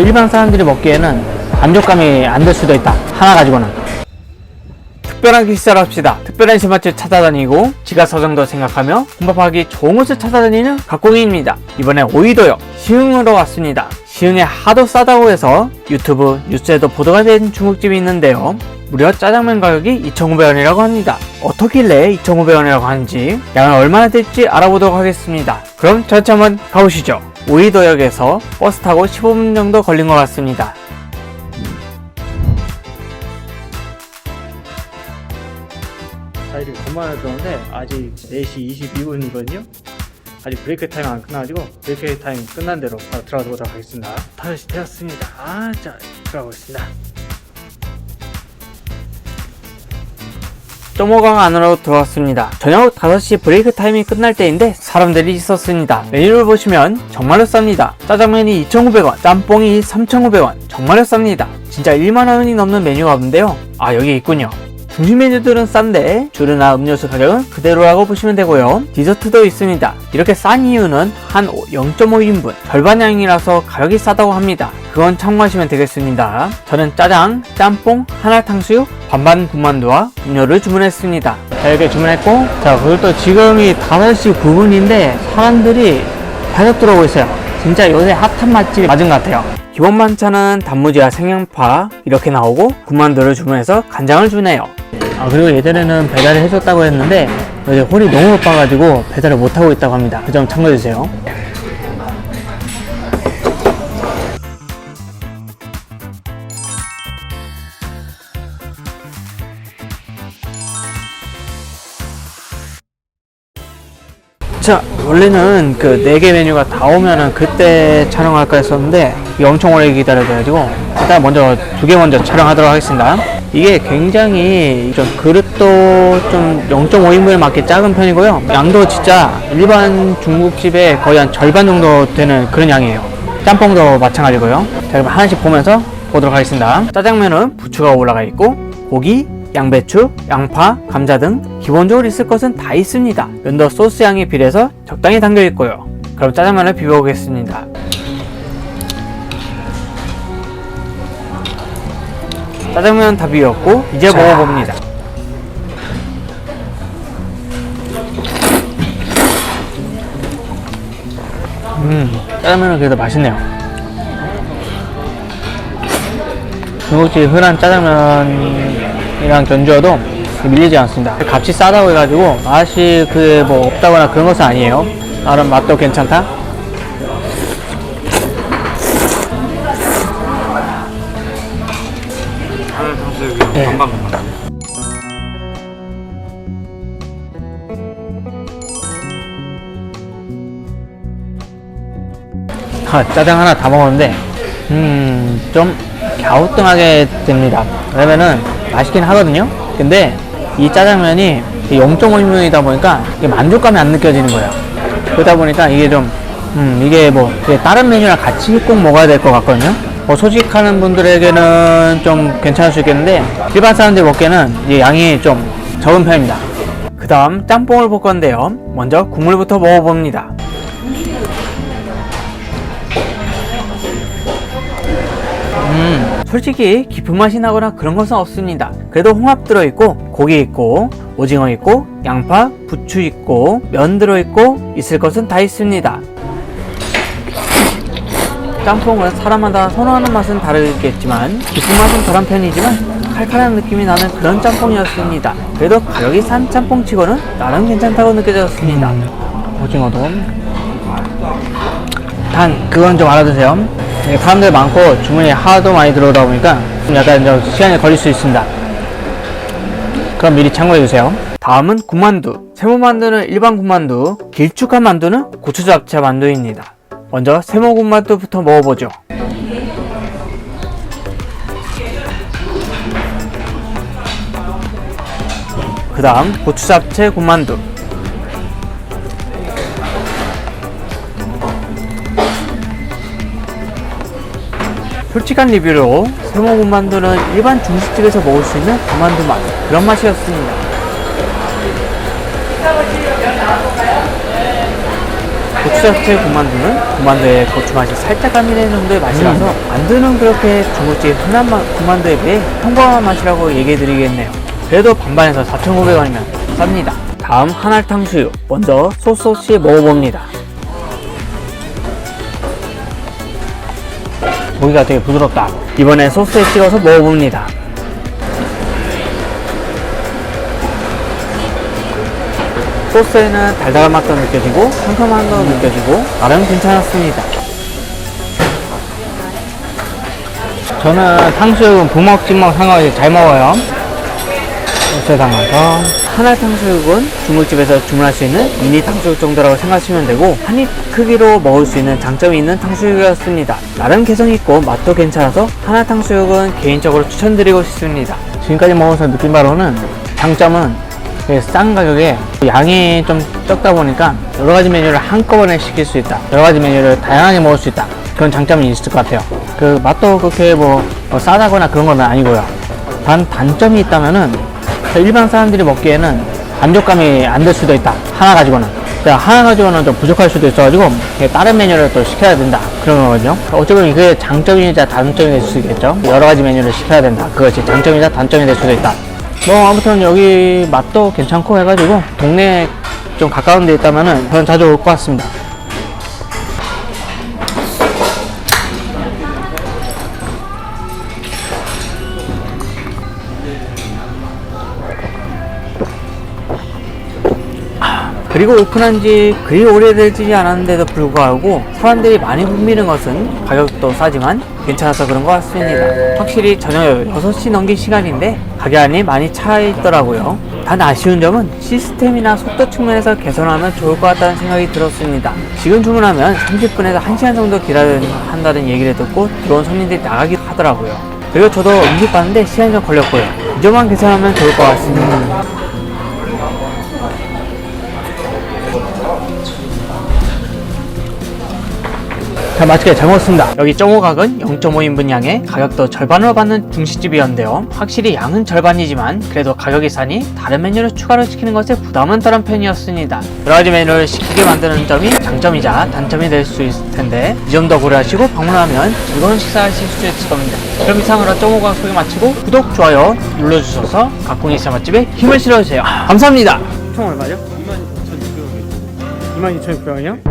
일반 사람들이 먹기에는 만족감이 안 될 수도 있다. 하나 가지고는. 특별한 기시사를 합시다. 특별한 신맛집 찾아다니고 지가 서정도 생각하며 혼밥하기 좋은 곳을 찾아다니는 각공이입니다. 이번에 오이도요 시흥으로 왔습니다. 시흥에 하도 싸다고 해서 유튜브 뉴스에도 보도가 된 중국집이 있는데요. 무려 짜장면 가격이 2,500원이라고 합니다. 어떻길래 2,500원이라고 하는지 양은 얼마나 될지 알아보도록 하겠습니다. 그럼 전체 한번 가보시죠. 오이도역에서 버스 타고 15분 정도 걸린 것 같습니다. 자 건반을 들었는데 아직 4시 22분이거든요. 아직 브레이크 타임 안 끝나가지고 브레이크 타임 끝난 대로 바로 들어가 보도록 하겠습니다. 5시 되었습니다. 아 자 들어가 보겠습니다 쪼모강 안으로 들어왔습니다. 저녁 5시 브레이크 타임이 끝날 때인데 사람들이 있었습니다. 메뉴를 보시면 정말로 쌉니다. 짜장면이 2,900원, 짬뽕이 3,900원, 정말로 쌉니다. 진짜 1만원이 넘는 메뉴가 없는데요. 아 여기 있군요. 중심 메뉴들은 싼데 주류나 음료수 가격은 그대로라고 보시면 되고요. 디저트도 있습니다. 이렇게 싼 이유는 한 0.5인분 절반 양이라서 가격이 싸다고 합니다. 그건 참고하시면 되겠습니다. 저는 짜장, 짬뽕, 하나 탕수육, 반반 군만두와 음료를 주문했습니다. 자, 이렇게 주문했고 자 그리고 또 지금이 5시 9분인데 사람들이 계속 들어오고 있어요. 진짜 요새 핫한 맛집 맞은 것 같아요. 기본 반찬은 단무지와 생양파 이렇게 나오고 군만두를 주문해서 간장을 주네요. 아 그리고 예전에는 배달을 해줬다고 했는데 요새 홀이 너무 바빠가지고 배달을 못하고 있다고 합니다. 그 점 참고해주세요. 자 원래는 그네개 메뉴가 다 오면은 그때 촬영할까 했었는데 엄청 오래 기다려가지고 일단 먼저 두 개 먼저 촬영하도록 하겠습니다 이게 굉장히 좀 그릇도 좀 0.5인분에 맞게 작은 편이고요 양도 진짜 일반 중국집의 거의 한 절반 정도 되는 그런 양이에요 짬뽕도 마찬가지고요 자 그럼 하나씩 보면서 보도록 하겠습니다 짜장면은 부추가 올라가 있고 고기 양배추, 양파, 감자 등 기본적으로 있을 것은 다 있습니다. 면도 소스 양에 비례서 적당히 담겨 있고요. 그럼 짜장면을 비벼보겠습니다. 짜장면 다 비웠고 이제 먹어봅니다. 음, 짜장면은 그래도 맛있네요. 중국집 흔한 짜장면이랑 견주어도 밀리지 않습니다. 값이 싸다고 해가지고 맛이 그뭐 없다거나 그런 것은 아니에요. 나름 맛도 괜찮다. 네. 반반 반반. 아, 짜장 하나 다 먹었는데 음, 좀 갸우뚱하게 됩니다. 왜냐면은 맛있긴 하거든요. 근데 이 짜장면이 0.5인분이다 보니까 이게 만족감이 안 느껴지는 거예요. 그러다 보니까 이게 좀 음, 이게 뭐 다른 메뉴랑 같이 꼭 먹어야 될 것 같거든요. 뭐 소식하는 분들에게는 좀 괜찮을 수 있겠는데 일반 사람들이 먹기에는 이 양이 좀 적은 편입니다. 그 다음 짬뽕을 볼 건데요. 먼저 국물부터 먹어봅니다. 음, 솔직히 깊은 맛이 나거나 그런 것은 없습니다. 그래도 홍합 들어있고, 고기 있고, 오징어 있고, 양파, 부추 있고, 면 들어있고, 있을 것은 다 있습니다. 짬뽕은 사람마다 선호하는 맛은 다르겠지만, 깊은 맛은 덜한 편이지만, 칼칼한 느낌이 나는 그런 짬뽕이었습니다. 그래도 가격이 싼 짬뽕치고는 나름 괜찮다고 느껴졌습니다. 오징어도 단 그건 좀 알아두세요. 이게 사람들 많고 주문이 하도 많이 들어오다 보니까 좀 약간 좀 시간이 걸릴 수 있습니다. 그럼 미리 참고해 주세요. 다음은 군만두. 세모 만두는 일반 군만두, 길쭉한 만두는 고추 잡채 만두입니다. 먼저 세모 군만두부터 먹어보죠. 그 다음 고추 잡채 군만두. 솔직한 리뷰로 세모 군만두는 일반 중식집에서 먹을 수 있는 군만두 맛 그런 맛이었습니다. 자체 군만두는 군만두의 고추 맛이 살짝 가미되는 정도의 맛이라서 만두는 그렇게 중국집 흔한 맛 군만두에 비해 평범한 맛이라고 얘기해드리겠네요. 그래도 반반에서 4,500원이면 쌉니다. 다음 한알 탕수육 먼저 소스 없이 먹어봅니다. 고기가 되게 부드럽다. 이번에 소스에 찍어서 먹어봅니다. 소스에는 달달한 맛도 느껴지고 상큼한 맛도 느껴지고 나름 괜찮았습니다. 저는 탕수육은 부먹 찍먹 상관없이 잘 먹어요. 소스에 담아서 한알 탕수육은 중국집에서 주문할 수 있는 미니 탕수육 정도라고 생각하시면 되고 한입 크기로 먹을 수 있는 장점이 있는 탕수육이었습니다. 나름 개성 있고 맛도 괜찮아서 한알 탕수육은 개인적으로 추천드리고 싶습니다. 지금까지 먹어서 느낀 바로는 장점은 싼 가격에 양이 좀 적다 보니까 여러 가지 메뉴를 한꺼번에 시킬 수 있다. 여러 가지 메뉴를 다양하게 먹을 수 있다. 그런 장점이 있을 것 같아요. 그 맛도 그렇게 뭐, 뭐 싸다거나 그런 건 아니고요. 단 단점이 있다면은 일반 사람들이 먹기에는 만족감이 안 될 수도 있다. 하나 가지고는. 그러니까 하나 가지고는 좀 부족할 수도 있어가지고 다른 메뉴를 또 시켜야 된다. 그런 거거든요. 어쩌면 그게 장점이자 단점이 될 수 있겠죠. 여러 가지 메뉴를 시켜야 된다. 그것이 장점이자 단점이 될 수도 있다. 뭐 아무튼 여기 맛도 괜찮고 해가지고 동네 좀 가까운 데 있다면은 저는 자주 올 것 같습니다. 그리고 오픈한 지 그리 오래되지 않았는데도 불구하고 사람들이 많이 붐비는 것은 가격도 싸지만 괜찮아서 그런 것 같습니다. 확실히 저녁 6시 넘긴 시간인데 가게 안이 많이 차 있더라고요. 단 아쉬운 점은 시스템이나 속도 측면에서 개선하면 좋을 것 같다는 생각이 들었습니다. 지금 주문하면 30분에서 1시간 정도 기다려야 한다는 얘기를 듣고 들어온 손님들이 나가기도 하더라고요. 그리고 저도 음식 봤는데 시간이 좀 걸렸고요. 이 점만 개선하면 좋을 것 같습니다. 자, 맛있게 잘 먹었습니다. 여기 정오각은 0.5인분 양에 가격도 절반으로 받는 중식집이었는데요. 확실히 양은 절반이지만 그래도 가격이 싸니 다른 메뉴를 추가로 시키는 것에 부담은 덜한 편이었습니다. 여러 가지 메뉴를 시키게 만드는 점이 장점이자 단점이 될 수 있을 텐데 이 점도 고려하시고 방문하면 즐거운 식사하실 수 있을 겁니다. 그럼 이상으로 정오각 소개 마치고 구독, 좋아요 눌러주셔서 각궁이 사 맛집에 힘을 실어주세요. 감사합니다. 총 얼마죠? 22,600원이요?